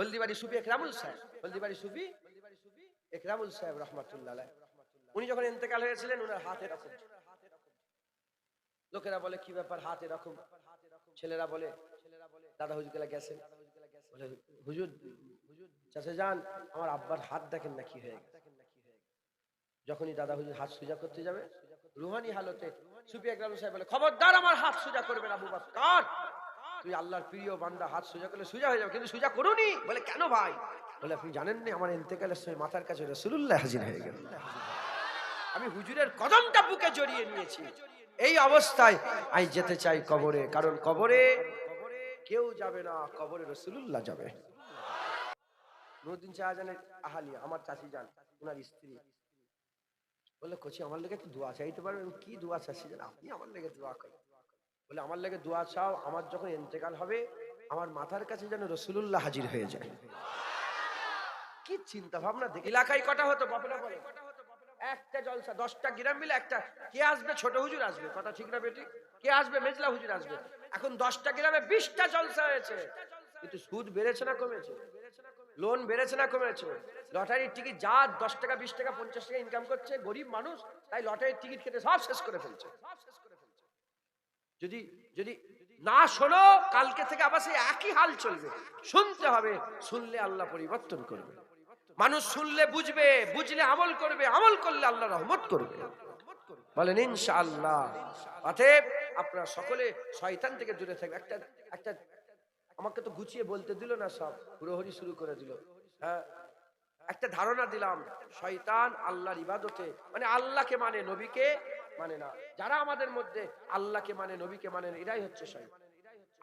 হলদিবাড়ি সুফি একরামুল সাহেব, হলদিবাড়ি সুফি একরামুল সাহেব রহমাতুল্লাহ। উনি যখন ইন্তেকাল হয়েছিলেন ওনার হাত এরকম। লোকেরা বলে, কি ব্যাপার, হাত এরকম? ছেলেরা বলে, দাদা হুজুরকেলা গেছেন? হুজুর চাষে যান, আমার আব্বার হাত দেখেন না কি হয়ে যখনই দাদা হুজুর হাত সুজা করতে যাবে, রুহানি হালতে সুফি একরাম সাহেব বলে, খবরদার, আমার হাত সোজা করবে না আবু বাক্কার। তুই আল্লাহর প্রিয় বান্দা, হাত সুজা করলে সুজা হয়ে যাবে, কিন্তু সুজা করুনি। বলে, কেন ভাই? বলে, আপনি জানেন না আমার ইন্তেকালের সময় মাথার কাছে রসুল্লাহ হাজির হয়ে গেল। আমি হুজুরের কদমটা বুকে জড়িয়ে নিয়েছি। এই অবস্থায় আমি যেতে চাই কবরে, কারণ কবরে কেউ যাবে না, কবরে রসুল্লাহ যাবে। নুরুদ্দিন শাহজাহানের আহালিয়া, আমার চাচি যান ওনার স্ত্রী। বললে কোচি, আমার লেগে একটু দোয়া চাইতে পারবেন? আমি কি দোয়া চাচ্ছি জানেন? আপনি আমার লেগে দোয়া করেন। বলে আমার লেগে দোয়া চাও আমার যখন ইন্তেকাল হবে আমার মাথার কাছে যেন রসুল্লাহ হাজির হয়ে যায়। কি চিন্তা ভাবনা দেখি এলাকায় কটা হতো বলে। একটা জলসা দশটা গ্রাম মিলে একটা কে আসবে? ছোট হুজুর আসবে কথা ঠিক না বেটি? কে আসবে? মেজলা হুজুর আসবে। এখন দশটা গ্রামে বিশটা জলসা হয়েছে। কিন্তু সুদ বেড়েছে না কমেছে? লোন বেড়েছে না কমেছে? লটারির টিকিট যা দশ টাকা বিশ টাকা পঞ্চাশ টাকা ইনকাম করছে গরিব মানুষ তাই লটারির টিকিট খেতে সব শেষ করে ফেলছে। যদি যদি না শোনো, কালকে থেকে আবার সেই একই হাল চলবে। শুনতে হবে, শুনলে আল্লাহ পরিবর্তন করবে। মানুষ শুনলে বুঝবে, বুঝলে আমল করবে, আমল করলে আল্লাহ রহমত করবে। বলেন, ইনশাআল্লাহ। অতএব আপনারা সকলে শয়তান থেকে দূরে থাকবে। একটা একটা, আমাকে তো গুছিয়ে বলতে দিল না সব, হুড়োহুড়ি শুরু করে দিল। হ্যাঁ একটা ধারণা দিলাম, শয়তান আল্লাহর ইবাদতে মানে আল্লাহকে মানে নবীকে মানে না। যারা আমাদের মধ্যে আল্লাহকে মানে নবীকে মানে এরাই হচ্ছে শয়তান।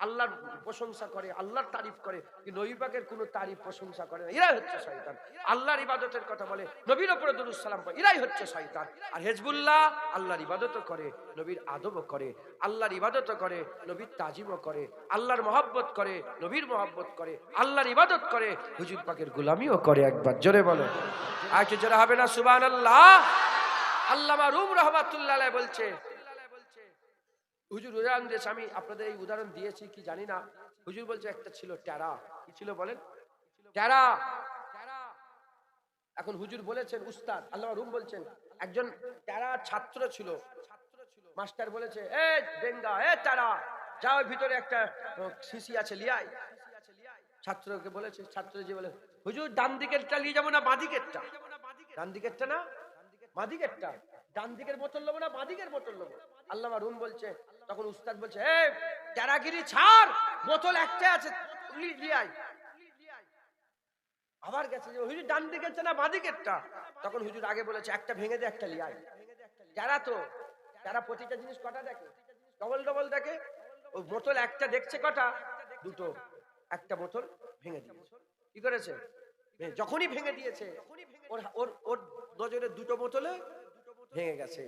আল্লাহর প্রশংসা করে, আল্লাহর তারিফ করে কি নবী পাকের কোনো তারিফ, প্রশংসা করে না। এরাই হচ্ছে শয়তান। আল্লাহর ইবাদতের কথা বলে, নবীর ওপরে দরুদ সালাম পড়ে, এরাই হচ্ছে শয়তান। আর হেজবুল্লাহ আল্লাহর ইবাদতও করে, নবীর আদবও করে, আল্লাহর ইবাদতও করে, নবীর তাজিমও করে, আল্লাহর মহব্বত করে, নবীর মহব্বত করে, আল্লাহর ইবাদত করে, হুজুর পাকের গুলামিও করে একবার। জোরে বলো। আর কি জোরে হবে না? সুবান আল্লাহ আল্লামা রুম রহমাতুল্লাহ বলছে, হুজুর, উদাহরণ দিয়েছে আমি, আপনাদের এই উদাহরণ দিয়েছি কি জানি না। হুজুর বলছে, একটা ছিল ট্যারা। কি ছিল বলেন? ট্যারা। এখন হুজুর বলেছেন, উস্তাদ আল্লাহ রুম বলছেন, একজন ট্যারা ছাত্র ছিল। মাস্টার বলেছে, এ বেঙ্গা এ ট্যারা, যাও ভিতরে একটা শিশি আছে, লিয়াই। ছাত্রকে বলেছে, ছাত্র যে বলে, হুজুর, ডান দিকেরটা নিয়ে যাব না, বাঁ দিকেরটা? ডান দিকেরটা না? বাঁ দিকেরটা ডান দিকের বোতল নেব না বাঁ দিকের বোতল নেব? আল্লাহ রুম বলছে, তখন উস্তাদ বলছে, এ ট্যারাগিরি ছাড়, বোতল একটা আছে আবার গেছে যে, হুজুর ডান দিকেরটা না বাঁ দিকেরটা তখন হুজুর আগে বলেছে, একটা ভেঙে দে, একটা লিয়াই যারা তো, যারা প্রতিটা জিনিস কটা দেখে, ডবল ডবল দেখে, ওই বোতল একটা দেখছে কটা, দুটো, একটা বোতল ভেঙে দিয়েছে। কি করেছে? যখনই ভেঙে দিয়েছে ওর ওর ওর নজরে দুটো বোতলে ভেঙে গেছে।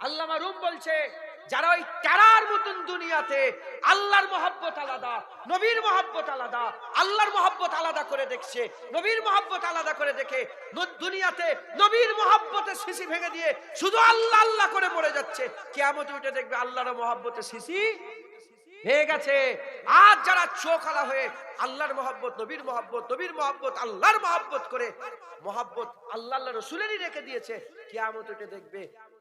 আল্লামা রুম বলছে, যারা ওই টারার মতন দুনিয়াতে আল্লাহর মহব্বত আলাদা, নবীর মহব্বত আলাদা, আল্লাহর মহব্বত আলাদা করে দেখছে, নবীর মহব্বত আলাদা করে দেখে দুনিয়াতে নবীর মহব্বতে শিশি ভেঙে দিয়ে শুধু আল্লাহ আল্লাহ করে মরে যাচ্ছে। কেমন উঠে দেখবে আল্লাহর মহব্বতে শিশি হয়ে গেছে। আজ যারা চোখ আলা হয়ে আল্লাহর মহব্বত, নবীর মহব্বত নবীর মহব্বত, আল্লাহর মহব্বত করে মহব্বত আল্লাহ আল্লাহ রসুলেরই রেখে দিয়েছে, কেয়ামত উঠে দেখবে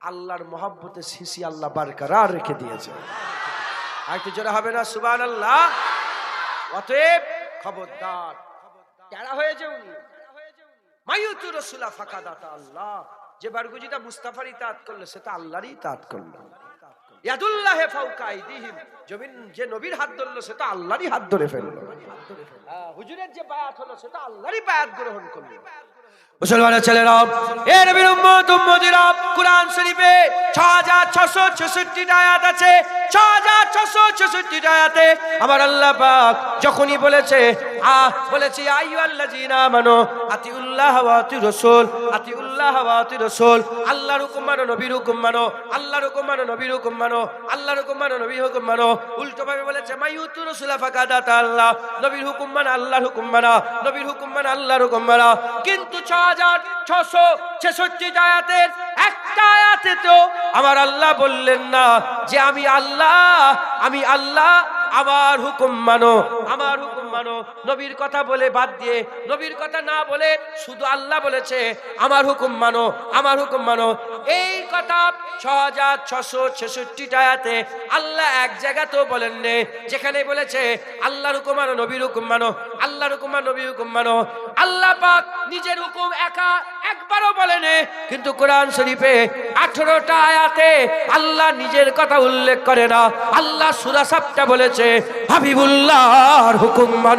আল্লাহর মহব্বতে শিশি আল্লাহ বারকরার রেখে দিয়েছে। আর কি জোরে হবে না? সুবান আল্লাহ অতএব খবরদার কেরা হয়েছে উনি। মায়ুতু রসুলা ফাঁকা দাতা আল্লাহ। যে বারগুজিটা মুস্তাফার ইতাত করল, সেটা আল্লাহরই ইতাত করল। ইয়াদুল্লাহ ফাউকা আইদিহিম। জমিন যে নবীর হাত ধরলো সেটা আল্লাহরই হাত ধরে ফেলল। যে বায়াত হলো সেটা আল্লাহরই বায়াত মুসলমানের ছেলেরা, এ নবীর উম্মত, উম্মতিরা, কুরআন শরীফে 6666 আয়াত আছে। 6666 আয়াতে আমার আল্লাহ পাক যখনই বলেছে, আ, বলেছে আইয়ুহাল্লাযীনা আমানু আতিউল্লাহ ওয়া আতিউর রাসূল আতিউল্লাহ ওয়া আতিউর রাসূল আল্লাহর হুকুম মানো, নবীর হুকুম মানো, আল্লাহর হুকুম মানো, নবীর হুকুম মানো, আল্লাহর হুকুম মানো, নবীর হুকুম মানো। উল্টো ভাবে বলেছে আল্লাহ, নবীর নবীর কিন্তু 6666 আয়াতের একটা আয়াতে তো আমার আল্লাহ বললেন না যে আমি আল্লাহ আমি আল্লাহ আমার হুকুম মানো আমার হুকুম মানো নবীর কথা বলে বাদ দিয়ে, নবীর কথা না বলে শুধু আল্লাহ বলেছে, আমার হুকুম মানো, আমার হুকুম মানো। এই কথা ছ হাজার ছশো ছেষট্টিটা আয়াতে আল্লাহ এক জায়গাতেও বলেন নে যেখানে বলেছে, আল্লাহর হুকুম মানো, নবীর হুকুম মানো, আল্লাহর হুকুম মানো, নবীর হুকুম মানো। আল্লাহ পাক নিজের হুকুম একা একবারও বলেনে কিন্তু কোরআন শরীফে আঠারোটা আয়াতে আল্লাহ নিজের কথা উল্লেখ করে না। আল্লাহ সুরা সাপটা বলেছে, হাবিবুল্লাহর হুকুম মানো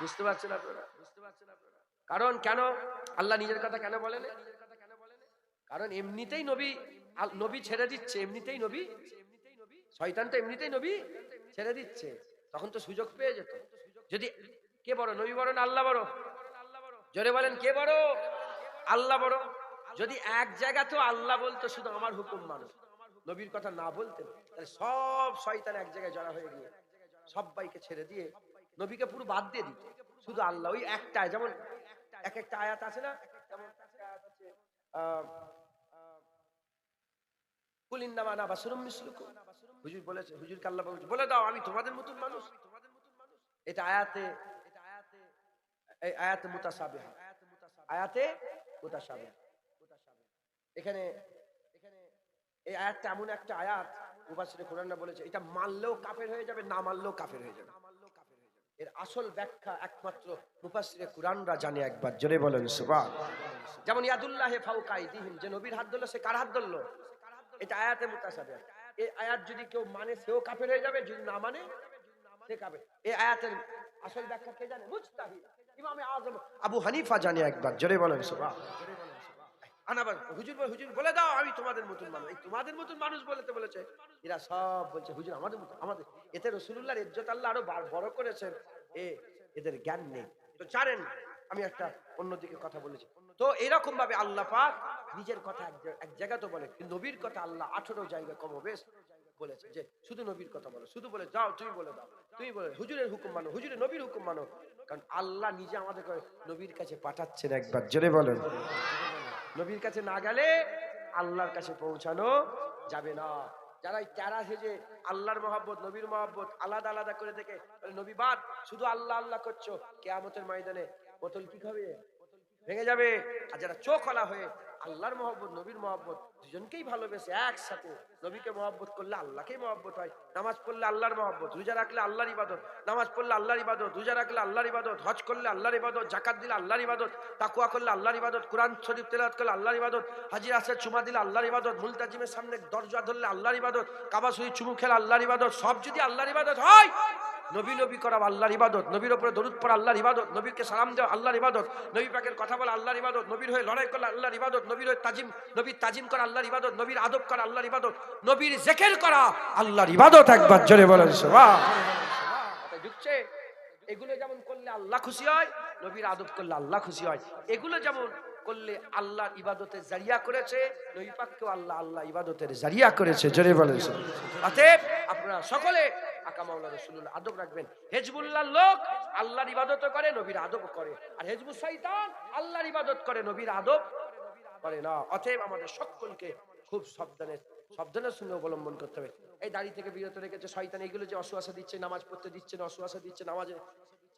বুঝতে পারছেন বুঝতে পারছেন কারণ কেন? আল্লাহ নিজের কথা কেন বলেন? কারণ এমনিতেই নবী নবী ছেড়ে দিচ্ছে, এমনিতেই নবী, শয়তান তো এমনিতেই নবী ছেড়ে দিচ্ছে। তখন তো সুযোগ পেয়ে যেত। যদি কে বড়? নবী বড় না আল্লাহ বড়? জোরে বলেন, কে বড়? আল্লাহ বড়। যদি এক জায়গা তো আল্লাহ বলতো, শুধু আমার হুকুম মানো। নবীর কথা না বলতেন সব শয়তান এক জায়গায় জড়া হয়ে গিয়ে সবাইকে ছেড়ে দিয়ে নবীকে পুরো বাদ দিয়ে দিত। শুধু আল্লাহ, ওই একটা যেমন এক একটা আয়াত আছে না। হুজুর বলেছে বলে দাও, আমি তোমাদের মতন মানুষ। এটা আয়াতে আয়াতে আয়াতে এখানে এখানে এই আয়াতটা এমন একটা আয়াত মুফাসসিরে কোরআনরা বলেছে, এটা মানলেও কাফের হয়ে যাবে, না মানলেও কাফের হয়ে যাবে। এর আসল ব্যাখ্যা একমাত্র মুফাসসিরে কোরআনরা জানে একবার, জোরে বলেন, সুবহান। যেমন ইয়াদুল্লাহে ফাউকাইদিহিম যে নবীর হাত ধরলো, সে কার হাত ধরলো? এটা আয়াতে মুতাসাবিহা এই আয়াত যদি কেউ মানে সেও কাফের হয়ে যাবে, যদি না মানে সে কাফের। এই আয়াতের আসল ব্যাখ্যা কে জানে? মুজতাহিদ। ইমামে আযম আবু হানিফা জানে একবার, জোরে বলেন, সুবহান। আনাবার হুজুর হুজুর বলে দাও, আমি তোমাদের মতন মানুষ। এই তোমাদের মতন মানুষ বলতে বলেছে। এরা সব বলছে, হুজুর, আমাদের আমাদের। এতে রসুল্লাহর ইজ্জত আল্লাহ আরও বড় করেছেন। এ, এদের জ্ঞান নেই। তো আমি একটা অন্যদিকে কথা বলেছি। তো এরকম ভাবে আল্লাহ পাক নিজের কথা এক জায়গা- তো বলে নবীর কথা আল্লাহ আঠারো জায়গা কম বেশ বলেছে। যে শুধু নবীর কথা বলো, শুধু বলে যাও, তুমি বলে দাও, তুমি বলে, হুজুরের হুকুম মানো, হুজুরের নবীর হুকুম মানো। কারণ আল্লাহ নিজে আমাদের নবীর কাছে পাঠাচ্ছেন একবার, জোরে বলেন। নবীর কাছে না গেলে আল্লাহর কাছে পৌঁছানো যাবে না। যারা তারা সেজে আল্লাহর মহাব্বত, নবীর মহাব্বত আলাদা আলাদা করে দেখে নবী, বাদ, শুধু আল্লাহ আল্লাহ করছ, কেয়ামতের ময়দানে বোতল কি খাবে ভেঙে যাবে। আর যারা চোখ হয়ে আল্লাহর মহব্বত নবীর মহব্বত দুজনকেই ভালোবেসে একসাথে নবীকে মহব্বত করলে আল্লাহকেই মহব্বত হয় নামাজ পড়লে আল্লাহর মহব্বত রোজা রাখলে আল্লাহর ইবাদত নামাজ পড়লে আল্লাহর ইবাদত রোজা রাখলে আল্লাহর ইবাদত হজ করলে আল্লাহর ইবাদত জাকাত দিলে আল্লাহর ইবাদত তাকুয়া করলে আল্লাহর ইবাদত কোরআন শরীফ তেলাওয়াত করলে আল্লাহর ইবাদত হাজির আসে চুমা দিলে আল্লাহর ইবাদত মুলতাজিমের সামনে দরজা ধরলে আল্লাহর ইবাদত কাবা শরীফ চুমু খেলে আল্লাহর ইবাদত সব যদি আল্লাহর ইবাদত হয় নবী নবী করা আল্লাহর ইবাদত, নবীর ওপরে দরুদ পড়া আল্লাহর ইবাদত, নবীকে সালাম দেওয়া আল্লাহর ইবাদত, নবী পাকের কথা বলা আল্লাহর ইবাদত, নবীর হয়ে লড়াই করা আল্লাহর ইবাদত, নবীর হয়ে তাজিম নবীর তাজিম করা আল্লাহর ইবাদত, নবীর আদব করা আল্লাহর ইবাদত, নবীর জেকের করা আল্লাহর ইবাদত একবার জোরে বলেন ঢুকছে। এগুলো যেমন করলে আল্লাহ খুশি হয়, নবীর আদব করলে আল্লাহ খুশি হয়। এগুলো যেমন করলে আল্লাহর ইবাদতের জারিয়া করেছে, নবী পাককেও আল্লাহ আল্লাহ ইবাদতের জারিয়া করেছে, জোরে বলেন অতএব আপনারা সকলে আদব রাখবেন। লোক আল্লাহর ইবাদত করে, নবীর আদব করে। আর আল্লাহর ইবাদত করে, নবীর আদব করে না। অতএব আমাদের সকলকে খুব সাবধানে সাবধানের সঙ্গে অবলম্বন করতে হবে। এই দাড়ি থেকে বিরত রেখেছে শয়তান, এগুলো যে অসুয়াশা দিচ্ছে, নামাজ পড়তে দিচ্ছে না, অসুয়াশা দিচ্ছে, নামাজে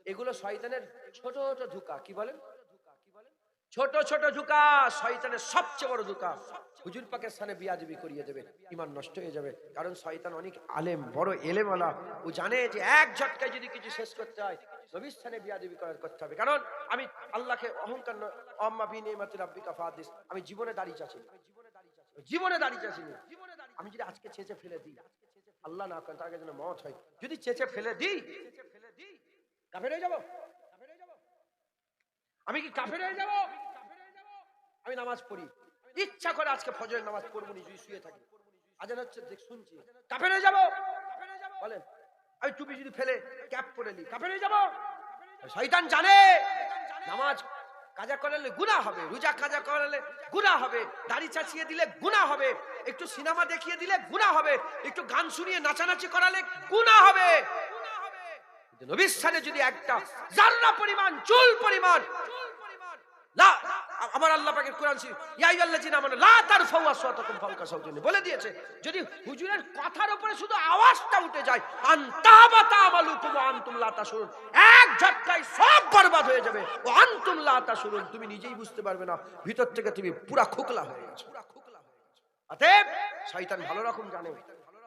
এগুলো শয়তানের ছোট ছোট ধোকা, কি বলেন? ছোট ছোট ঝুকা, শয়তানের সবচেয়ে বড় ধোকা হুজুর পাকের স্থানে বিয়াজবি করিয়ে দেবে, ইমান নষ্ট হয়ে যাবে। কারণ শয়তান অনেক আলেম, বড় এলেমওয়ালা। ও জানে যে এক ঝটকায় যদি কিছু শেষ করতে হয় স্থানে করতে হবে। কারণ আমি আল্লাহকে অহংকার অম্মা আমি জীবনে জীবনে দাঁড়িয়ে আমি যদি আজকে ফেলে দিই না যেন হয়। যদি চেঁচে ফেলে দিই, কাফের হয়ে যাব। আমি কি কাফের হয়ে যাব? আমি নামাজ পড়ি। ইচ্ছা করে আজকে ফজরের নামাজ পড়ব নি যদি শুয়ে থাকি। আজান হচ্ছে দেখ শুনছি। কাফের হয়ে যাব? বলেন আমি টুপি যদি ফেলে ক্যাপ পরে নি কাফের হয়ে যাব? শয়তান জানে। নামাজ কাজা করালে গুনাহ হবে রোজা কাজা করালে গুনাহ হবে দাড়ি চাচিয়ে দিলে গুনাহ হবে একটু সিনেমা দেখিয়ে দিলে গুনাহ হবে একটু গান শুনিয়ে নাচানাচি করালে গুনাহ হবে। কিন্তু নবীর স্থানে যদি একটা জাররা পরিমাণ চুল পরিমাণ। লা আমার আল্লাহ পাকের কোরআন শরীফ, ইয়া আইয়ুহাল্লাযিনা আমানু লা তারফাউ আসওয়াতাকুম ফাওকা সাওতিন। বলে দিয়েছে, যদি হুজুরের কথার উপরে শুধু আওয়াজটা উঠে যায় আনতাবাতা আমালুকুম আনতুম লা তাশুরুন এক ঝটকায় সব বরবাদ হয়ে যাবে। ও আনতুম লা তাশুরুন তুমি নিজেই বুঝতে পারবে না, ভিতর থেকে তুমি পুরা খোকলা হয়ে গেছো। অতএব, শয়তান ভালো রকম জানে,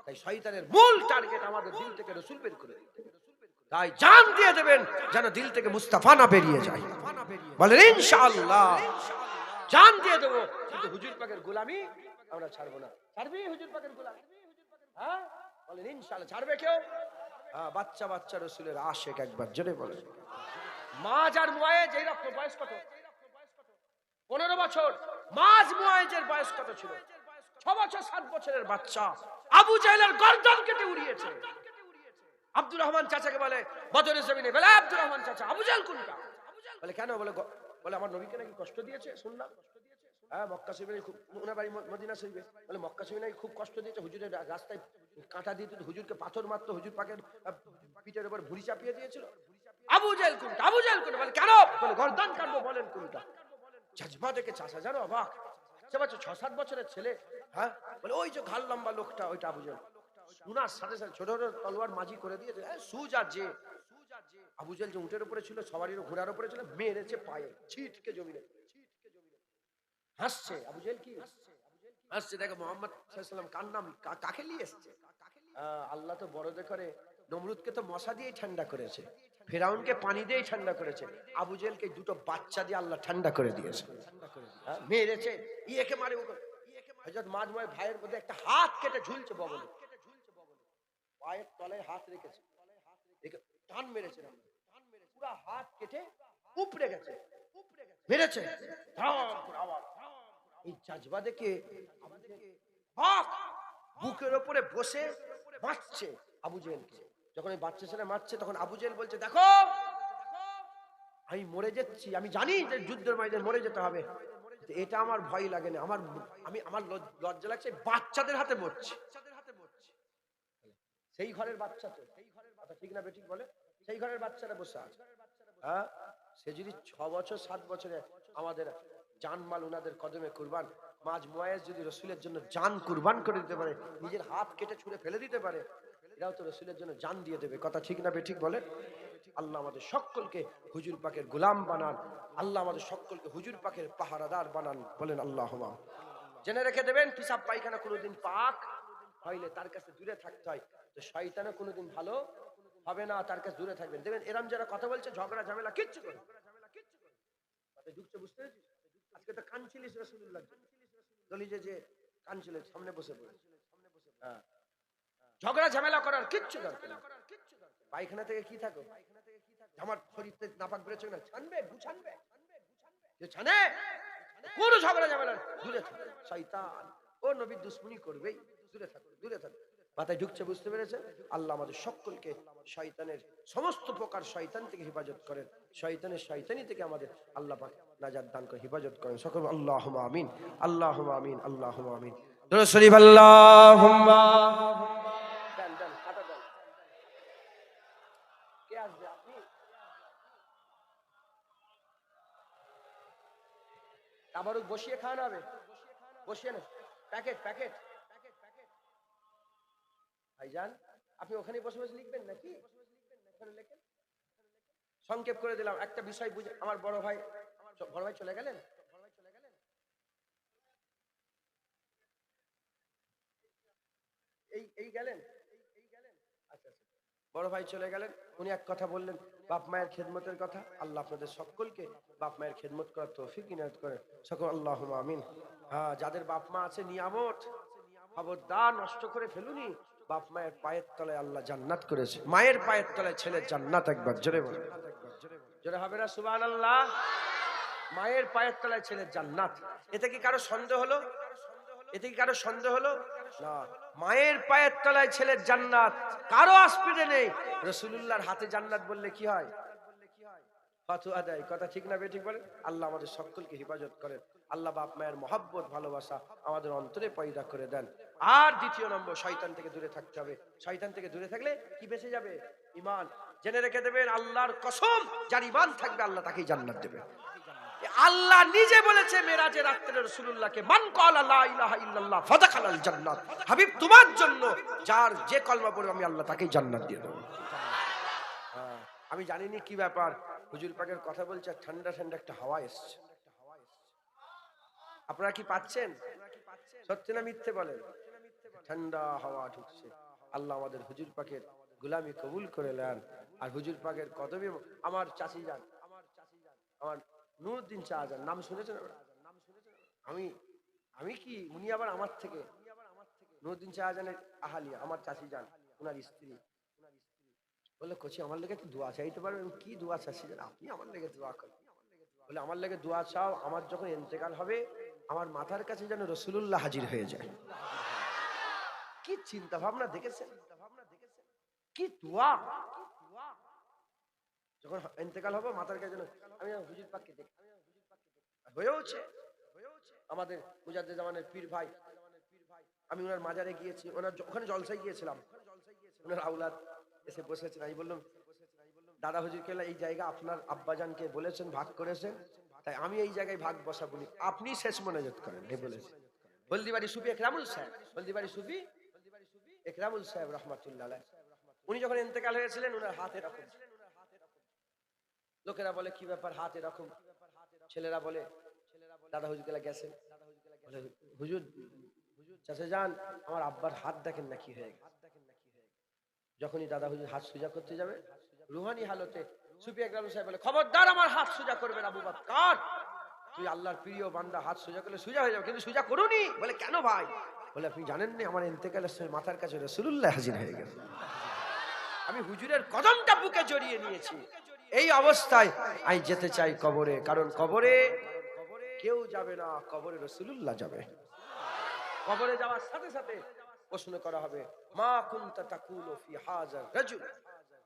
তাই শয়তানের মূল টার্গেট আমাদের দিল থেকে রসুল বের করে তাই জান দিয়ে দেবেন, যেন দিল থেকে মুস্তাফা না বেরিয়ে যায়। বলেন ইনশাআল্লাহ। জান দিয়ে দেবো। কিন্তু হুজুর পাকের গোলামি আমরা ছাড়বো না। ছাড়বি হুজুর পাকের গোলামি? হ্যাঁ? বলেন ইনশাআল্লাহ। ছাড়বে কেউ? হ্যাঁ বাচ্চা বাচ্চা রসুলের আশেক একবার জোরে বলেন। মাঝ আর মুয়ায়েজ এই রকম বয়স কত? পনেরো বছর। মাঝ মুয়ায়েজের বয়স কত ছিল? ছ বছর সাত বছরের বাচ্চা। আবু জাহেলের গর্দন কেটে উড়িয়েছে। আব্দুর রহমান চাচাকে বলে বদরের জমিনে বলে আব্দুর রহমান চাচা আবু জাহেল কোনটা? বলে কেন? বলে বলে আমার নবীকে নাকি কষ্ট দিয়েছে? শুনলাম হ্যাঁ মক্কা শরীফে খুব ওনার বাড়ি মদিনা শরীফে। বলে মক্কা শরীফে নাকি খুব কষ্ট দিয়েছে? হুজুরের রাস্তায় কাঁটা দিয়ে হুজুরকে পাথর মারতো হুজুর আহ, পিঠের উপর ভুড়ি চাপিয়ে দিয়েছিল। আবু জাহেল কোনটা? আবু জাহেল কোনটা? বলে কেন? বলে গর্দান কাটবো বলেন কোনটা? জাজমা দেখে চাষা জানো অবাক। বাচ্চা বাচ্চা ছ সাত বছরের ছেলে। হ্যাঁ? বলে ওই যে ঘাল লম্বা লোকটা ওইটা আবু জাহেল। উনার সাথে সাথে ছোট ছোট তলোয়ার মাঝি করে দিয়েছে। সুজ আর যে। আবু জাহেল যে উটের উপরে ছিল সবারই ঘোড়ার উপরে ছিল মেরেছে পায়ে ছিটকে জমিনে হাসছে আবু জাহেল কি? হাসছে দেখো মোহাম্মদ কার নাম কাকে নিয়ে এসছে? আল্লাহ তো বড় করে নমরুদকে তো মশা দিয়েই ঠান্ডা করেছে ফেরাউনকে পানি দিয়েই ঠান্ডা করেছে আবু জেলকে দুটো বাচ্চা দিয়ে আল্লাহ ঠান্ডা করে দিয়েছে। হ্যাঁ, মেরেছে ইয়েকে মারে হজরত মাঝময় ভাইয়ের মধ্যে একটা হাত কেটে ঝুলছে বগলে। পায়ের তলায় হাত রেখেছে। রেখে টান মেরেছে। পুরো হাত কেটে উপড়ে গেছে। মেরেছে। ধাম। করে আবার। এই জাজবা দেখে বুকের ওপরে বসে মারছে আবু জেলকে যখন এই বাচ্চা ছেলে মারছে তখন আবু জেল বলছে দেখো আমি মরে যাচ্ছি। আমি জানি যে যুদ্ধের ময়দানে মরে যেতে হবে। এটা আমার ভয় লাগে না। আমার আমি আমার লজ্জা লাগছে। বাচ্চাদের হাতে মরছি। সেই ঘরের বাচ্চা তো। সেই কথা ঠিক না বেঠিক বলে? সেই ঘরের বাচ্চারা বসে আছে। হ্যাঁ? সে যদি ছ বছর, সাত বছরে আমাদের জানমাল ওনাদের কদমে কুরবান, মাঝ মুয়াজ যদি রসুলের জন্য জান কুরবান করে দিতে পারে, নিজের হাত কেটে ছুঁড়ে ফেলে দিতে পারে, এরাও তো রসুলের জন্য জান দিয়ে দেবে। কথা ঠিক না বেঠিক বলে আল্লাহ আমাদের সকলকে হুজুর পাকের গোলাম বানান, আল্লাহ আমাদের সকলকে হুজুর পাকের পাহারাদার বানান, বলেন আল্লাহ জেনে রেখে দেবেন পিসাব পায়খানা কোনোদিন পাক, হইলে তার কাছে দূরে থাকতে হয়। তো শয়তানও কোনোদিন ভালো হবে না, তার কাছে দূরে থাকবেন। দেখবেন এরম যারা কথা বলছে, ঝগড়া, ঝামেলা, কিচ্ছু করে ঢুকছে, বুঝতে পেরেছিস? আজকে তো দলিজে যে সামনে বসে হ্যাঁ। ঝগড়া, ঝামেলা করার কিচ্ছু দরকার। পায়খানা থেকে কি না। ছানবে ছানে? ঝগড়া, ঝামেলা ও নবীর দুশ্মনী করবেই। দূরে থাকো দূরে থাকো। মাথায় ঢুকছে, বুঝতে পেরেছে আল্লাহ আমাদের সকলকে শয়তানের সমস্ত প্রকার শয়তান থেকে হেফাজত করেন। শয়তানের শয়তানি থেকে আমাদের আল্লাহ নাজাত দান করে, হেফাজত করেন। সকল আল্লাহ আমিন আল্লাহ আমিন আল্লাহ আমিন। শরীফ আপনি? তাবারুক বসিয়ে খাওয়ানো হবে। বসিয়ে না, প্যাকেট প্যাকেট। ভাইজান, আপনি ওখানে বসে বসে লিখবেন নাকি? লেখেন সংক্ষেপ করে দিলাম, একটা বিষয় বুঝে, আমার বড় ভাই চ- বড় ভাই চলে গেলেন? এই এই গেলেন? আচ্ছা আচ্ছা। বড় ভাই চলে গেলেন, উনি এক কথা বললেন, বাপ মায়ের খেদমতের কথা, আল্লাহ আপনাদের সকলকে বাপ মায়ের খেদমত করার তৌফিক, ইনায়ত করে সকল আল্লাহ আমিন। হ্যাঁ যাদের বাপ মা আছে, নিয়ামত, খবরদার, নষ্ট করে ফেলুনি বাপ মায়ের পায়ের তলায় আল্লাহ জান্নাত করেছে। মায়ের পায়ের তলায় ছেলের জান্নাত একবার, জোরে বলে। জোরে হবে না সুবান আল্লাহ মায়ের পায়ের তলায় ছেলের জান্নাত। এতে কি কারও সন্দেহ হলো? এতে কি কারও সন্দেহ হলো? না। মায়ের পায়ের তলায় ছেলের জান্নাত। কারও আসপিডে নেই। রসুলুল্লাহর হাতে জান্নাত বললে কি হয়? ফাতুয়া দেয়। কথা ঠিক না বেঠিক বলেন আল্লাহ আমাদের সকলকে হেফাজত করেন। আল্লাহ বাপ মায়ের মহাব্বত, ভালোবাসা আমাদের অন্তরে পয়দা করে দেন। আর দ্বিতীয় নম্বর, শয়তান থেকে দূরে থাকতে হবে। শয়তান থেকে দূরে থাকলে কি বেঁচে যাবে? ইমান জেনে রেখে দেবেন, আল্লাহর কসম, যার ইমান থাকবে, আল্লাহ তাকেই জান্নাত দেবে। আল্লাহ নিজে বলেছে, মেরাজে রাত্রে রসুল্লাহকে মান কলা ইলাহা ইল্লাল্লাহ, ফাদাখালাল জান্নাত। হাবিব, তোমার জন্য যার যে কলমা পড়বে, আমি আল্লাহ তাকেই জান্নাত দিয়ে দেবো। আমি জানিনি কি ব্যাপার। হুজুর পাকের কথা বলছে, আর ঠান্ডা ঠান্ডা একটা হাওয়া এসছে। আপনারা কি পাচ্ছেন? সত্যি না মিথ্যে বলেন? ঠান্ডা হাওয়া ঢুকছে। আল্লাহ আমাদের হুজুর পাকের গুলামি কবুল করে নেন। আর হুজুর পাকের কদমে আমার চাচি যান। আমার নুরুদ্দিন শাহজাহান নাম শুনেছেন? আমি আমি কি? উনি আবার আমার থেকে? নুরুদ্দিন শাহজাহানের আহালিয়া, আমার চাচি যান ওনার স্ত্রী। বলে, কচি, আমার লেগে একটু দোয়া চাইতে পারবেন আমি কি দোয়া চাচ্ছি? আপনি আমার লেগে দোয়া করেন বলে, আমার লেগে দোয়া চাও, আমার যখন ইন্তেকাল হবে, আমার মাথার কাছে যেন রসুল্লাহ হাজির হয়ে যায়। কি চিন্তা ভাবনা দেখেছেন? কি দোয়া? যখন ইন্তেকাল হবে, মাথার কাছে যেন, আমি হুজুর পাককে দেখি। হয়েওছে আমাদের মুজাদ্দে জামানের পীর ভাই, আমি ওনার মাজারে গিয়েছি, ওনার ওখানে জলসায় গিয়েছিলাম। ওনার আউলাদ এসে বসেছেন। আমি বললাম দাদা হুজুর কেলা এই জায়গা আপনার আব্বাজানকে বলেছেন ভাগ করেছেন। তাই আমি এই জায়গায় ভাগ বসা বলি আপনি শেষ মনোযোগ করেন। এ বলেছে। হলদিবাড়ি সুফি একরামুল সাহেব। হলদিবাড়ি সুফি একরামুল সাহেব রহমাতুল্লাহ। উনি যখন ইন্তেকাল হয়েছিলেন ওনার হাত এরকম। লোকেরা বলে কি ব্যাপার হাত এরকম? ছেলেরা বলে দাদা হুজুর কেলা গেছেন? বলে, হুজুর চাচা যান আমার আব্বার হাত দেখেন না কি হয়ে গেছে। যখনই দাদা হুজুর হাত সোজা করতে যাবে, রুহানি হালতে সুফি একরাম সাহেব বলে, খবরদার, আমার হাত সোজা করবে না আবু কার? তুই আল্লাহর প্রিয় বান্দা, হাত সোজা করলে সোজা হয়ে যাবে, কিন্তু সোজা করুনি। বলে, কেন ভাই? বলে, আপনি জানেন না, আমার ইন্তেকালের সময় মাথার কাছে রসুল্লাহ হাজির হয়ে গেছে। আমি হুজুরের কদমটা বুকে জড়িয়ে নিয়েছি। এই অবস্থায় আমি যেতে চাই কবরে, কারণ কবরে কেউ যাবে না, কবরে রসুল্লাহ যাবে। কবরে যাওয়ার সাথে সাথে প্রশ্ন করা হবে। মা কুনতা তাকুলু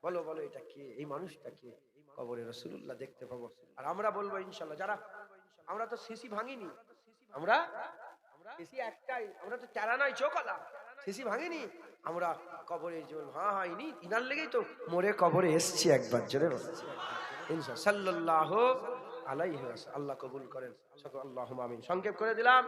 বলো বলো, এটা কে? এই মানুষটা কে? কবরে রাসূলুল্লাহ দেখতে পাবো। আর আমরা বলব ইনশাআল্লাহ, যারা আমরা তো সিসি ভাঙিনি, আমরা মরে কবরে আল্লাহ কবুল করেন। আমিন। সংক্ষেপ করে দিলাম।